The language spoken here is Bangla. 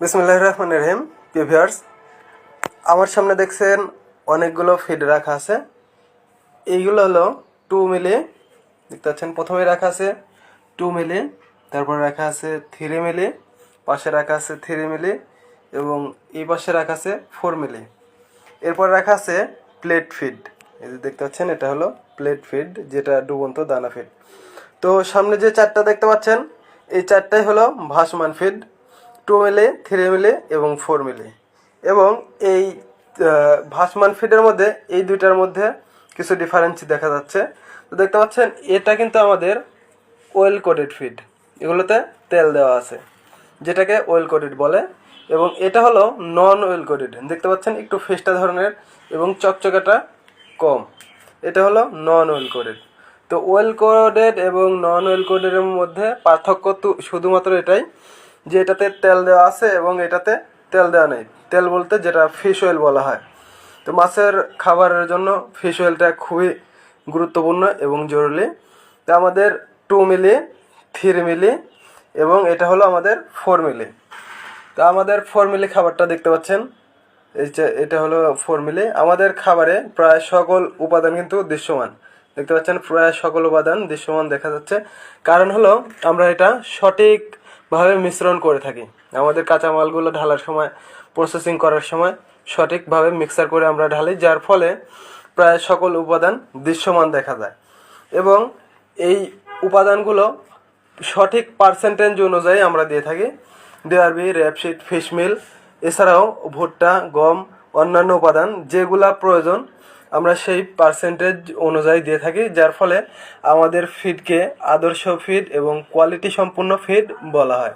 বিসমুল্লাহ রহমান রহিম পিভিয়ার্স আমার সামনে দেখছেন অনেকগুলো ফিড রাখা আছে। এইগুলো হলো টু মিলি, দেখতে পাচ্ছেন প্রথমে রাখা আছে টু মিলি, তারপর রাখা আছে থ্রি মিলি, পাশে রাখা আছে থ্রি মিলি এবং এই পাশে রাখা আছে ফোর মিলি। এরপর রাখা আছে প্লেট ফিড এই যে দেখতে পাচ্ছেন এটা হলো প্লেট ফিড যেটা ডুবন্ত দানা ফিড তো সামনে যে চারটা দেখতে পাচ্ছেন, এই চারটাই হলো ভাসমান feed two milli three milli এবং ফোর মিলি। এবং এই ভাসমান ফিডের মধ্যে এই দুইটার মধ্যে কিছু ডিফারেন্স দেখা যাচ্ছে। তো দেখতে পাচ্ছেন, এটা কিন্তু আমাদের ওয়েল কোটেড ফিড এগুলোতে তেল দেওয়া আছে, যেটাকে ওয়েল কোটেড বলে। এবং এটা হলো নন ওয়েল কোটেড দেখতে পাচ্ছেন, একটু ফেস্টা ধরনের এবং চকচকাটা কম। এটা হলো নন ওয়েল কোডেড তো ওয়েল কোডেড এবং নন ওয়েল কোডের মধ্যে পার্থক্য তো শুধুমাত্র এটাই যে এটাতে তেল দেওয়া আছে এবং এটাতে তেল দেওয়া নেই। তেল বলতে যেটা ফিশ অয়েল বলা হয়। তো মাছের খাবারের জন্য ফিশ অয়েলটা খুবই গুরুত্বপূর্ণ এবং জরুরি। তো আমাদের টু মিলি থ্রি মিলি এবং এটা হলো আমাদের ফোর মিলি তো আমাদের ফোর মিলি খাবারটা দেখতে পাচ্ছেন। এই যে এটা হলো ফোর মিলি আমাদের খাবারে প্রায় সকল উপাদান কিন্তু দৃশ্যমান। দেখতে পাচ্ছেন, প্রায় সকল উপাদান দৃশ্যমান দেখা যাচ্ছে। কারণ হলো আমরা এটা সঠিকভাবে মিশ্রণ করে থাকি। আমাদের কাঁচামালগুলো ঢালার সময় প্রসেসিং করার সময় সঠিকভাবে মিক্সার করে আমরা ঢালি, যার ফলে প্রায় সকল উপাদান দৃশ্যমান দেখা যায়। এবং এই উপাদানগুলো সঠিক পার্সেন্টেজ অনুযায়ী আমরা দিয়ে থাকি। ডিআরবি র্যাপশিট ফিশ মিল এছাড়াও ভুট্টা, গম, অন্যান্য উপাদান যেগুলা প্রয়োজন আমরা সেই পার্সেন্টেজ অনুযায়ী দিয়ে থাকি, যার ফলে আমাদের ফিডকে আদর্শ ফিড এবং কোয়ালিটি সম্পূর্ণ ফিড বলা হয়।